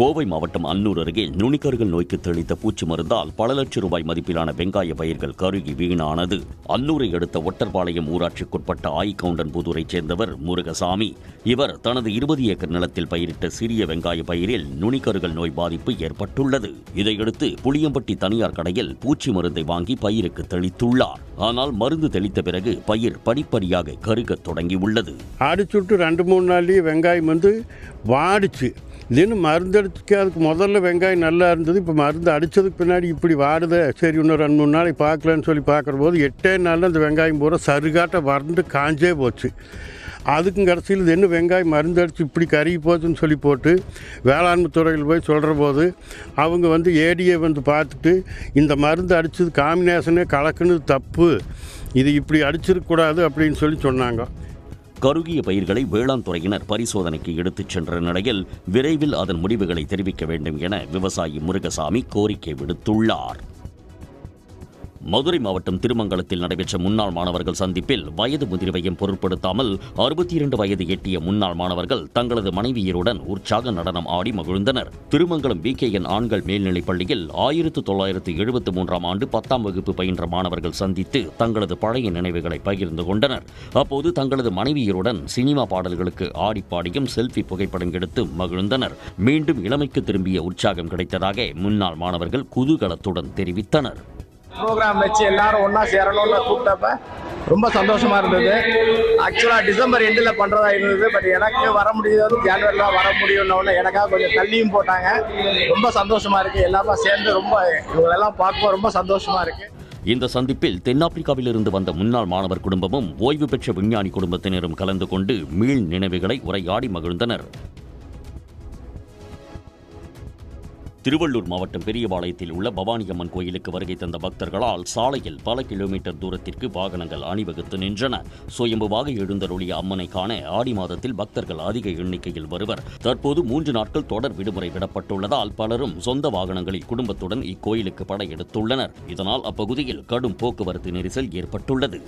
கோவை மாவட்டம் அன்னூர் அருகே நுனிக்கருகள் நோய்க்கு தெளித்த பூச்சி மருந்தால் பல லட்சம் ரூபாய் மதிப்பிலான வெங்காய பயிர்கள் கருகி வீணானது. அன்னூரை அடுத்த ஒட்டர்பாளையம் ஊராட்சிக்குட்பட்ட ஆய்கவுண்டன்புதூரைச் சேர்ந்தவர் முருகசாமி. இவர் தனது இருபது ஏக்கர் நிலத்தில் பயிரிட்ட சிறிய வெங்காய பயிரில் நுனிக்கருகள் நோய் பாதிப்பு ஏற்பட்டுள்ளது. இதையடுத்து புளியம்பட்டி தனியார் கடையில் பூச்சி மருந்தை வாங்கி பயிருக்கு தெளித்துள்ளார். ஆனால் மருந்து தெளித்த பிறகு பயிர் படிப்படியாக கருகத் தொடங்கியுள்ளது. அடிச்சுட்டு ரெண்டு மூணு நாள்லேயே வெங்காயம் வந்து வாடிச்சு. தின்னு மருந்து அதுக்கு முதல்ல வெங்காயம் நல்லா இருந்தது இப்போ மருந்து அடித்ததுக்கு பின்னாடி இப்படி வாடுதே. சரி இன்னும் ரெண்டு மூணு நாளைக்கு பார்க்கலான்னு சொல்லி பார்க்குற போது எட்டே நாளில் அந்த வெங்காயம் பூரா சருகாட்ட வறண்டு காஞ்சே போச்சு. அதுக்கும் கடைசியில் இது என்ன வெங்காயம் மருந்து அடித்து இப்படி கருகி போச்சுன்னு சொல்லி போட்டு வேளாண்மை துறையில் போய் சொல்கிற போது அவங்க வந்து ஏடியை வந்து பார்த்துட்டு இந்த மருந்து அடித்தது காம்பினேஷனே கலக்குனது தப்பு இது இப்படி அடிச்சிருக்கக்கூடாது அப்படின்னு சொல்லி சொன்னாங்க. கருகிய பயிர்களை வேளாண் துறையினர் பரிசோதனைக்கு எடுத்துச் சென்ற நிலையில் விரைவில் அதன் முடிவுகளை தெரிவிக்க வேண்டும் என விவசாயி முருகசாமி கோரிக்கை விடுத்துள்ளார். மதுரை மாவட்டம் திருமங்கலத்தில் நடைபெற்ற முன்னாள் மாணவர்கள் சந்திப்பில் வயது முதிர்வையும் பொருட்படுத்தாமல் அறுபத்தி இரண்டு வயது எட்டிய முன்னாள் மாணவர்கள் தங்களது மனைவியருடன் உற்சாக நடனம் ஆடி மகிழ்ந்தனர். திருமங்கலம் விகேஎன் ஆண்கள் மேல்நிலைப் பள்ளியில் ஆயிரத்து தொள்ளாயிரத்து எழுபத்து மூன்றாம் ஆண்டு பத்தாம் வகுப்பு பயின்ற மாணவர்கள் சந்தித்து தங்களது பழைய நினைவுகளை பகிர்ந்து கொண்டனர். அப்போது தங்களது மனைவியருடன் சினிமா பாடல்களுக்கு ஆடிப்பாடியும் செல்ஃபி புகைப்படம் எடுத்து மகிழ்ந்தனர். மீண்டும் இளமைக்கு திரும்பிய உற்சாகம் கிடைத்ததாக முன்னாள் மாணவர்கள் குதூகலத்துடன் தெரிவித்தனர். ப்ரோக்ராம் வச்சு எல்லாரும் ஒன்றா சேரணும்னு கூப்பிட்டப்ப ரொம்ப சந்தோஷமா இருந்தது. ஆக்சுவலாக டிசம்பர் எண்டில் பண்ணுறதா இருந்தது பட் எனக்கு வர முடியாது ஜான்வரியில் வர முடியும்னு எனக்காக கொஞ்சம் தள்ளியும் போட்டாங்க. ரொம்ப சந்தோஷமா இருக்கு. எல்லாமே சேர்ந்து ரொம்ப இவங்களெல்லாம் பார்க்கும்போது ரொம்ப சந்தோஷமா இருக்கு. இந்த சந்திப்பில் தென்னாப்பிரிக்காவிலிருந்து வந்த முன்னாள் மாணவர் குடும்பமும் ஓய்வு பெற்ற விஞ்ஞானி குடும்பத்தினரும் கலந்து கொண்டு மீள் நினைவுகளை உரையாடி மகிழ்ந்தனர். திருவள்ளூர் மாவட்டம் பெரியபாளையத்தில் உள்ள பவானி அம்மன் கோயிலுக்கு வருகை தந்த பக்தர்களால் சாலையில் பல கிலோமீட்டர் தூரத்திற்கு வாகனங்கள் அணிவகுத்து நின்றன. சுயம்புவாக எழுந்தருளிய அம்மனை காண ஆடி மாதத்தில் பக்தர்கள் அதிக எண்ணிக்கையில் வருவர். தற்போது மூன்று நாட்கள் தொடர் விடுமுறை விடப்பட்டுள்ளதால் பலரும் சொந்த வாகனங்களில் குடும்பத்துடன் இக்கோயிலுக்கு படையெடுத்துள்ளனர். இதனால் அப்பகுதியில் கடும் போக்குவரத்து நெரிசல் ஏற்பட்டுள்ளது.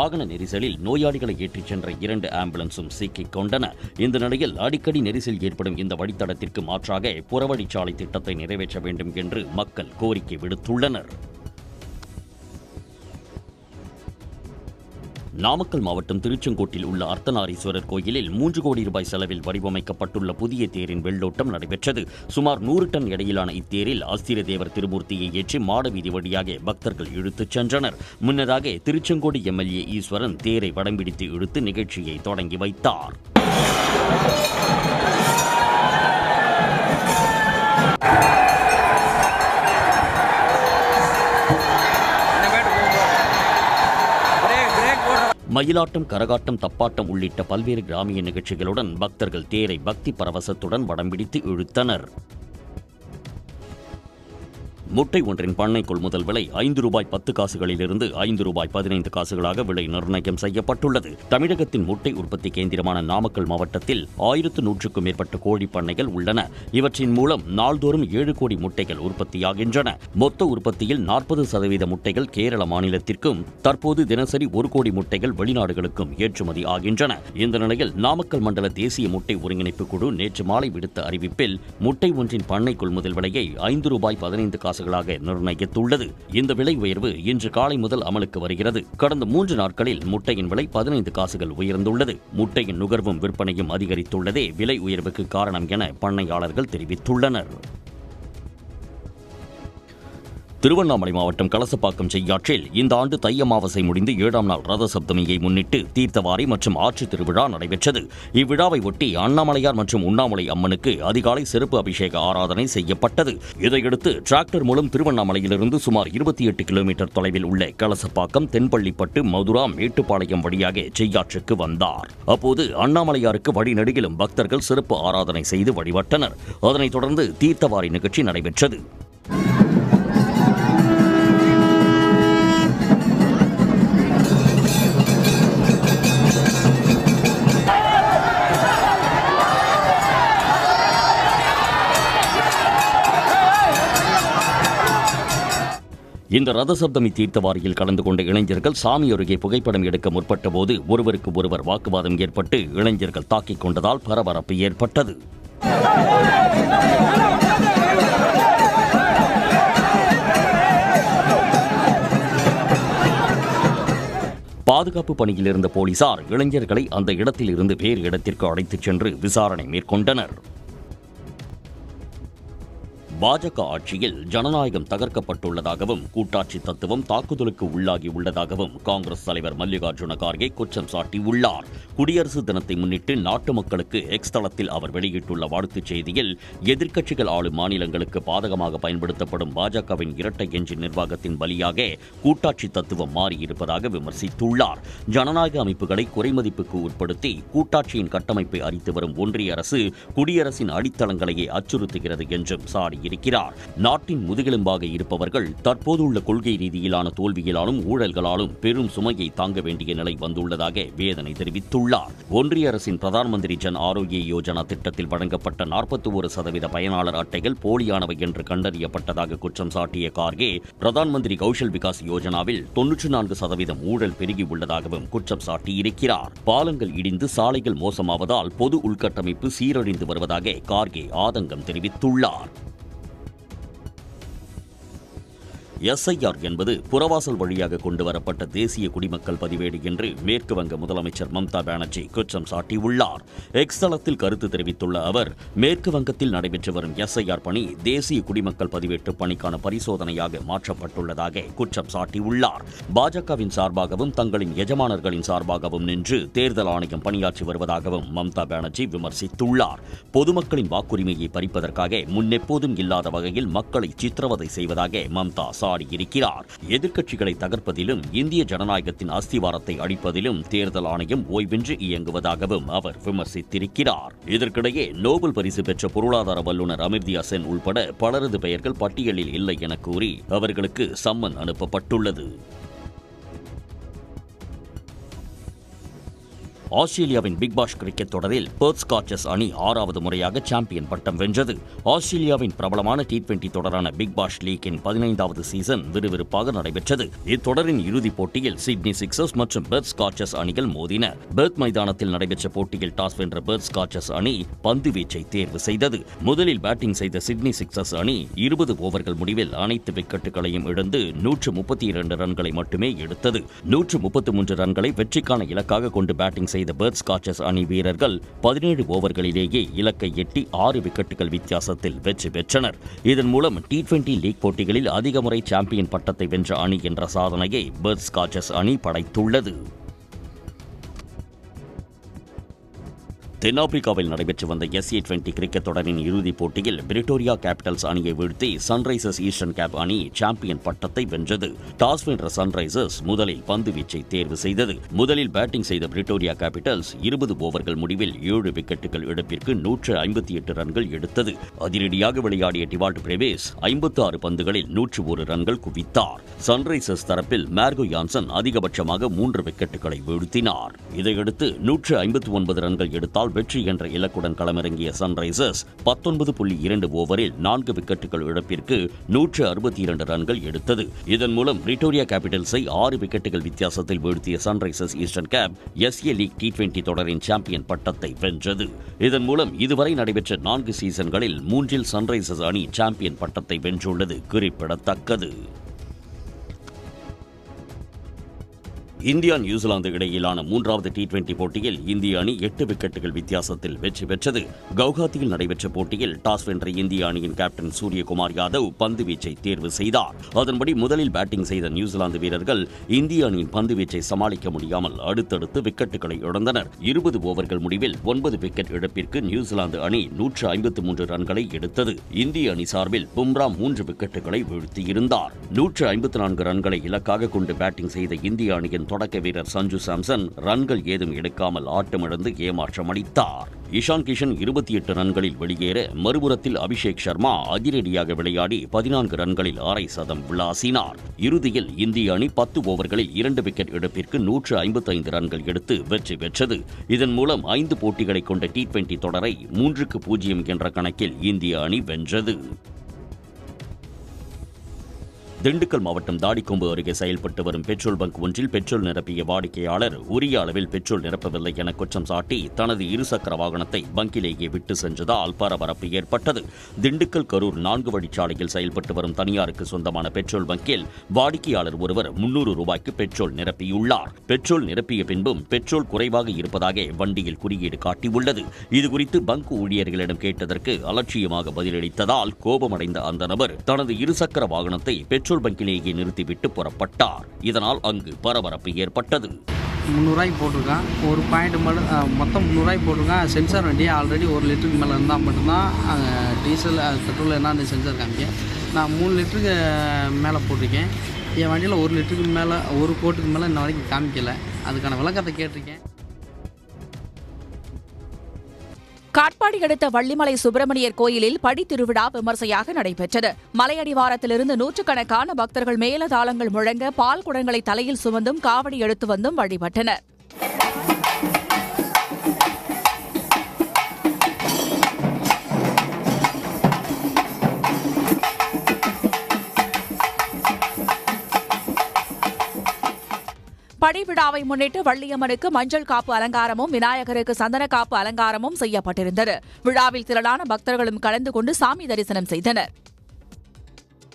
வாகன நெரிசலில் நோயாளிகளை ஏற்றிச் சென்ற இரண்டு ஆம்புலன்ஸும் சிக்கிக் கொண்டன. இந்த நிலையில் அடிக்கடி நெரிசல் ஏற்படும் இந்த வழித்தடத்திற்கு மாற்றாக புறவழிச்சாலை திட்டத்தை நிறைவேற்ற வேண்டும் என்று மக்கள் கோரிக்கை விடுத்துள்ளனர். நாமக்கல் மாவட்டம் திருச்செங்கோட்டில் உள்ள அர்த்தநாரீஸ்வரர் கோயிலில் மூன்று கோடி ரூபாய் செலவில் வடிவமைக்கப்பட்டுள்ள புதிய தேரின் வெள்ளோட்டம் நடைபெற்றது. சுமார் நூறு டன் எடையிலான இத்தேரில் அஸ்திர தேவர் திருமூர்த்தியை ஏற்றி மாடவீதி வழியாக பக்தர்கள் இழுத்துச் சென்றனர். முன்னதாக திருச்செங்கோடு எம்எல்ஏ ஈஸ்வரன் தேரை வடம்பிடித்து இழுத்து நிகழ்ச்சியை தொடங்கி வைத்தார். மயிலாட்டம் கரகாட்டம் தப்பாட்டம் உள்ளிட்ட பல்வேறு கிராமிய நிகழ்ச்சிகளுடன் பக்தர்கள் தேரை பக்தி பரவசத்துடன் வடம் பிடித்து இழுத்தனர். முட்டை ஒன்றின் பண்ணை கொள்முதல் விலை ஐந்து ரூபாய் பத்து காசுகளிலிருந்து ஐந்து ரூபாய் பதினைந்து காசுகளாக விலை நிர்ணயம் செய்யப்பட்டுள்ளது. தமிழகத்தின் முட்டை உற்பத்தி கேந்திரமான நாமக்கல் மாவட்டத்தில் ஆயிரத்து நூற்றுக்கும் மேற்பட்ட கோழி பண்ணைகள் உள்ளன. இவற்றின் மூலம் நாள்தோறும் ஏழு கோடி முட்டைகள் உற்பத்தியாகின்றன. மொத்த உற்பத்தியில் நாற்பது சதவீத முட்டைகள் கேரள மாநிலத்திற்கும் தற்போது தினசரி ஒரு கோடி முட்டைகள் வெளிநாடுகளுக்கும் ஏற்றுமதி ஆகின்றன. இந்த நிலையில் நாமக்கல் மண்டல தேசிய முட்டை ஒருங்கிணைப்பு குழு நேற்று மாலை விடுத்த அறிவிப்பில் முட்டை ஒன்றின் பண்ணை கொள்முதல் விலையை ஐந்து ரூபாய் பதினைந்து காசு காசுகளாக நிர்ணயித்துள்ளது. இந்த விலை உயர்வு இன்று காலை முதல் அமலுக்கு வருகிறது. கடந்த மூன்று நாட்களில் முட்டையின் விலை பதினைந்து காசுகள் உயர்ந்துள்ளது. முட்டையின் நுகர்வும் விற்பனையும் அதிகரித்துள்ளதே விலை உயர்வுக்கு காரணம் என பண்ணையாளர்கள் தெரிவித்துள்ளனர். திருவண்ணாமலை மாவட்டம் கலசப்பாக்கம் செய்யாற்றில் இந்த ஆண்டு தை அமாவாசை முடிந்து ஏழாம் நாள் ரத சப்தமியை முன்னிட்டு தீர்த்தவாரி மற்றும் ஆற்று திருவிழா நடைபெற்றது. இவ்விழாவை ஒட்டி அண்ணாமலையார் மற்றும் உண்ணாமலை அம்மனுக்கு அதிகாலை சிறப்பு அபிஷேக ஆராதனை செய்யப்பட்டது. இதையடுத்து டிராக்டர் மூலம் திருவண்ணாமலையிலிருந்து சுமார் இருபத்தி எட்டு கிலோமீட்டர் தொலைவில் உள்ள கலசப்பாக்கம் தென்பள்ளிப்பட்டு மதுரா மேட்டுப்பாளையம் வழியாக செய்யாற்றுக்கு வந்தார். அப்போது அண்ணாமலையாருக்கு வழிநெடுகிலும் பக்தர்கள் சிறப்பு ஆராதனை செய்து வழிபட்டனர். அதனைத் தொடர்ந்து தீர்த்தவாரி நிகழ்ச்சி நடைபெற்றது. இந்த ரத சப்தமி தீர்த்தவாரியில் கலந்து கொண்ட இளைஞர்கள் சாமி அருகே புகைப்படம் எடுக்க முற்பட்ட போது ஒருவருக்கு ஒருவர் வாக்குவாதம் ஏற்பட்டு இளைஞர்கள் தாக்கிக் கொண்டதால் பரபரப்பு ஏற்பட்டது. பாதுகாப்பு பணியில் இருந்த போலீசார் இளைஞர்களை அந்த இடத்தில் இருந்து வேறு இடத்திற்கு அழைத்துச் சென்று விசாரணை மேற்கொண்டனர். பாஜக ஆட்சியில் ஜனநாயகம் தகர்க்கப்பட்டுள்ளதாகவும் கூட்டாட்சி தத்துவம் தாக்குதலுக்கு உள்ளாகி உள்ளதாகவும் காங்கிரஸ் தலைவர் மல்லிகார்ஜுன கார்கே குற்றம் சாட்டியுள்ளார். குடியரசு தினத்தை முன்னிட்டு நாட்டு மக்களுக்கு எக்ஸ் தளத்தில் அவர் வெளியிட்டுள்ள வாழ்த்துச் செய்தியில் எதிர்க்கட்சிகள் ஆளும் மாநிலங்களுக்கு பாதகமாக பயன்படுத்தப்படும் பாஜகவின் இரட்டை எஞ்சின் நிர்வாகத்தின் பலியாக கூட்டாட்சி தத்துவம் மாறியிருப்பதாக விமர்சித்துள்ளார். ஜனநாயக அமைப்புகளை குறைமதிப்புக்கு உட்படுத்தி கூட்டாட்சியின் கட்டமைப்பை அரித்து வரும் ஒன்றிய அரசு குடியரசின் அடித்தளங்களையே அச்சுறுத்துகிறது என்றும் சாடியிருக்கிறார் இருக்கிறார் நாட்டின் முதுகெலும்பாக இருப்பவர்கள் தற்போதுள்ள கொள்கை ரீதியிலான தோல்வியிலாலும் ஊழல்களாலும் பெரும் சுமையை தாங்க வேண்டிய நிலை வந்துள்ளதாக வேதனை தெரிவித்துள்ளார். ஒன்றிய அரசின் பிரதான் மந்திரி ஜன் ஆரோக்கிய யோஜனா திட்டத்தில் வழங்கப்பட்ட நாற்பத்தி ஒரு சதவீத பயனாளர் அட்டைகள் போலியானவை என்று கண்டறியப்பட்டதாக குற்றம் சாட்டிய கார்கே பிரதான் மந்திரி கௌஷல் விகாஸ் யோஜனாவில் தொன்னூற்றி நான்கு சதவீதம் ஊழல் பெருகியுள்ளதாகவும் குற்றம் சாட்டியிருக்கிறார். பாலங்கள் இடிந்து சாலைகள் மோசமாவதால் பொது உள்கட்டமைப்பு சீரழிந்து வருவதாக கார்கே ஆதங்கம் தெரிவித்துள்ளார். எஸ்ஐஆர் என்பது புறவாசல் வழியாக கொண்டு வரப்பட்ட தேசிய குடிமக்கள் பதிவேடு என்று மேற்கு வங்க முதலமைச்சர் மம்தா பானர்ஜி குற்றம் சாட்டியுள்ளார். எக்ஸ் தளத்தில் கருத்து தெரிவித்துள்ள அவர் மேற்கு வங்கத்தில் நடைபெற்று வரும் எஸ்ஐஆர் பணி தேசிய குடிமக்கள் பதிவேட்டு பணிக்கான பரிசோதனையாக மாற்றப்பட்டுள்ளதாக குற்றம் சாட்டியுள்ளார். பாஜகவின் சார்பாகவும் தங்களின் எஜமானர்களின் சார்பாகவும் நின்று தேர்தல் ஆணையம் பணியாற்றி வருவதாகவும் மம்தா பானர்ஜி விமர்சித்துள்ளார். பொதுமக்களின் வாக்குரிமையை பறிப்பதற்காக முன்னெப்போதும் இல்லாத வகையில் மக்களை சித்திரவதை செய்வதாக மம்தா இருக்கிறார் எதிர்க்கட்சிகளை தகர்ப்பதிலும் இந்திய ஜனநாயகத்தின் அஸ்திவாரத்தை அடிப்பதிலும் தேர்தல் ஆணையம் ஓய்வின்றி இயங்குவதாகவும் அவர் விமர்சித்திருக்கிறார். இதற்கிடையே நோபல் பரிசு பெற்ற பொருளாதார வல்லுநர் அமிர்தியா சென் உள்பட பலரது பெயர்கள் பட்டியலில் இல்லை என கூறி அவர்களுக்கு சம்மன் அனுப்பப்பட்டுள்ளது. ஆஸ்திரேலியாவின் பிக் பாஷ் கிரிக்கெட் தொடரில் பெர்த் ஸ்காட்சஸ் அணி ஆறாவது முறையாக சாம்பியன் பட்டம் வென்றது. ஆஸ்திரேலியாவின் பிரபலமான டி டுவெண்டி தொடரான பிக் பாஷ் லீக்கின் பதினைந்தாவது சீசன் விறுவிறுப்பாக நடைபெற்றது. இத்தொடரின் இறுதிப் போட்டியில் சிட்னி சிக்சர்ஸ் மற்றும் பெர்த் ஸ்காட்சஸ் அணிகள் மோதின. பெர்த் மைதானத்தில் நடைபெற்ற போட்டியில் டாஸ் வென்ற பெர்த் ஸ்காட்சஸ் அணி பந்து வீச்சை தேர்வு செய்தது. முதலில் பேட்டிங் செய்த சிட்னி சிக்சர்ஸ் அணி இருபது ஓவர்கள் முடிவில் அனைத்து விக்கெட்டுகளையும் இழந்து நூற்று முப்பத்தி இரண்டு ரன்களை மட்டுமே எடுத்தது. நூற்று முப்பத்து மூன்று ரன்களை வெற்றிக்கான இலக்காக கொண்டு பேட்டிங் செய்த பெர்த் ஸ்காட்சஸ் அணி வீரர்கள் பதினேழு ஓவர்களிலேயே இலக்கை எட்டி ஆறு விக்கெட்டுகள் வித்தியாசத்தில் வெற்றி பெற்றனர். இதன் மூலம் டி டுவெண்டி லீக் போட்டிகளில் அதிக முறை சாம்பியன் பட்டத்தை வென்ற அணி என்ற சாதனையை பெர்த் ஸ்காட்சஸ் அணி படைத்துள்ளது. தென்னாப்பிரிக்காவில் நடைபெற்று வந்த எஸ்ஏ டுவெண்டி கிரிக்கெட் தொடரின் இறுதிப் போட்டியில் பிரிட்டோரியா கேபிட்டல்ஸ் அணியை வீழ்த்தி சன்ரைசர்ஸ் ஈஸ்டர்ன் கேப் அணி சாம்பியன் பட்டத்தை வென்றது. டாஸ் வென்ற சன்ரைசர்ஸ் முதலில் பந்து வீச்சை தேர்வு செய்தது. முதலில் பேட்டிங் செய்த பிரிட்டோரியா கேபிட்டல்ஸ் இருபது ஓவர்கள் முடிவில் ஏழு விக்கெட்டுகள் இழப்பிற்கு நூற்று ஐம்பத்தி எட்டு ரன்கள் எடுத்தது. அதிரடியாக விளையாடிய டிவால்ட் பிரேவேஸ் ஐம்பத்தி ஆறு பந்துகளில் நூற்று ஒரு ரன்கள் குவித்தார். சன்ரைசர்ஸ் தரப்பில் மேர்கோ யான்சன் அதிகபட்சமாக மூன்று விக்கெட்டுகளை வீழ்த்தினார். இதையடுத்து நூற்று ஐம்பத்தி ஒன்பது ரன்கள் எடுத்தால் வெற்றி என்ற இலக்குடன் களமிறங்கிய சன்ரைசர்ஸ் பத்தொன்பது புள்ளி இரண்டு ஓவரில் நான்கு விக்கெட்டுகள் இழப்பிற்கு நூற்று அறுபத்தி இரண்டு ரன்கள் எடுத்தது. இதன் மூலம் பிரிட்டோரியா கேபிட்டல்ஸை ஆறு விக்கெட்டுகள் வித்தியாசத்தில் வீழ்த்திய Sunrisers Eastern Cape SA league T twenty தொடரின் சாம்பியன் பட்டத்தை வென்றது. இதன் மூலம் இதுவரை நடைபெற்ற நான்கு சீசன்களில் மூன்றில் சன்ரைசர்ஸ் அணி சாம்பியன் பட்டத்தை வென்றுள்ளது குறிப்பிடத்தக்கது. இந்தியா நியூசிலாந்து இடையிலான மூன்றாவது டி டுவெண்டி போட்டியில் இந்திய அணி எட்டு விக்கெட்டுகள் வித்தியாசத்தில் வெற்றி பெற்றது. கவுஹாத்தியில் நடைபெற்ற போட்டியில் டாஸ் வென்ற இந்திய அணியின் கேப்டன் சூரியகுமார் யாதவ் பந்து வீச்சை தேர்வு செய்தார். அதன்படி முதலில் பேட்டிங் செய்த நியூசிலாந்து வீரர்கள் இந்திய அணியின் பந்து வீச்சை சமாளிக்க முடியாமல் அடுத்தடுத்து விக்கெட்டுகளை இழந்தனர். இருபது ஓவர்கள் முடிவில் ஒன்பது விக்கெட் இழப்பிற்கு நியூசிலாந்து அணி நூற்று ஐம்பத்து மூன்று ரன்களை எடுத்தது. இந்திய அணி சார்பில் பும்ரா மூன்று விக்கெட்டுகளை வீழ்த்தியிருந்தார். நூற்று ஐம்பத்து நான்கு ரன்களை இலக்காக கொண்டு பேட்டிங் செய்த இந்திய அணியின் தொடக்க வீரர் சஞ்சு சாம்சன் ரன்கள் ஏதும் எடுக்காமல் ஆட்டமிழந்து ஏமாற்றம் அளித்தார் இஷான் கிஷன் இருபத்தி எட்டு ரன்களில் வெளியேற மறுபுறத்தில் அபிஷேக் சர்மா அதிரடியாக விளையாடி பதினான்கு ரன்களில் அரை சதம் விளாசினார். இறுதியில் இந்திய அணி பத்து ஓவர்களில் இரண்டு விக்கெட் எடுப்பிற்கு நூற்று ஐம்பத்தைந்து ரன்கள் எடுத்து வெற்றி பெற்றது. இதன் மூலம் ஐந்து போட்டிகளை கொண்ட டி டுவெண்டி தொடரை மூன்றுக்கு பூஜ்ஜியம் என்ற கணக்கில் இந்திய அணி வென்றது. திண்டுக்கல் மாவட்டம் தாடிக்கொம்பு அருகே செயல்பட்டு வரும் பெட்ரோல் பங்க் ஒன்றில் பெட்ரோல் நிரப்பிய வாடிக்கையாளர் உரிய அளவில் பெட்ரோல் நிரப்பவில்லை என குற்றம் சாட்டி தனது இருசக்கர வாகனத்தை பங்கிலேயே விட்டு சென்றதால் பரபரப்பு ஏற்பட்டது. திண்டுக்கல் கரூர் நான்கு வழிச்சாலையில் செயல்பட்டு வரும் தனியாருக்கு சொந்தமான பெட்ரோல் பங்கில் வாடிக்கையாளர் ஒருவர் முன்னூறு ரூபாய்க்கு பெட்ரோல் நிரப்பியுள்ளார். பெட்ரோல் நிரப்பிய பின்பும் பெட்ரோல் குறைவாக இருப்பதாக வண்டியில் குறியீடு காட்டியுள்ளது. இதுகுறித்து பங்க் ஊழியர்களிடம் கேட்டதற்கு அலட்சியமாக பதிலளித்ததால் கோபமடைந்த அந்த நபர் தனது இருசக்கர வாகனத்தை பெட்ரோல் பங்கிலேயே நிறுத்திவிட்டு புறப்பட்டார். இதனால் அங்கு பரபரப்பு ஏற்பட்டது. முந்நூறுரூவாய்க்கு போட்டிருக்கான். ஒரு பாயிண்ட் மட்டும் மொத்தம் முந்நூறுரூவாய்க்கு போட்டிருக்கான். சென்சார் வண்டி ஆல்ரெடி ஒரு லிட்டருக்கு மேலே இருந்தால் மட்டும்தான் டீசல் பெட்ரோல் என்ன சென்சார் காமிக்க. நான் மூணு லிட்டருக்கு மேலே போட்டிருக்கேன். என் வண்டியில் ஒரு லிட்டருக்கு மேலே ஒரு கோட்டுக்கு மேலே இன்ன வரைக்கும் காமிக்கலை. அதுக்கான விளக்கத்தை கேட்டிருக்கேன். காட்பாடி அடுத்த வள்ளிமலை சுப்பிரமணியர் கோயிலில் படித்திருவிழா விமர்சையாக நடைபெற்றது. மலையடிவாரத்திலிருந்து நூற்றுக்கணக்கான பக்தர்கள் மேலதாளங்கள் முழங்க பால் குடங்களை தலையில் சுமந்தும் காவடி எடுத்து வந்தும் வழிபட்டனர். படி விழாவை முன்னிட்டு வள்ளியம்மனுக்கு மஞ்சள் காப்பு அலங்காரமும் விநாயகருக்கு சந்தன காப்பு அலங்காரமும் செய்யப்பட்டிருந்தது. விழாவில் திரளான பக்தர்களும் கலந்து கொண்டு சாமி தரிசனம் செய்தனர்.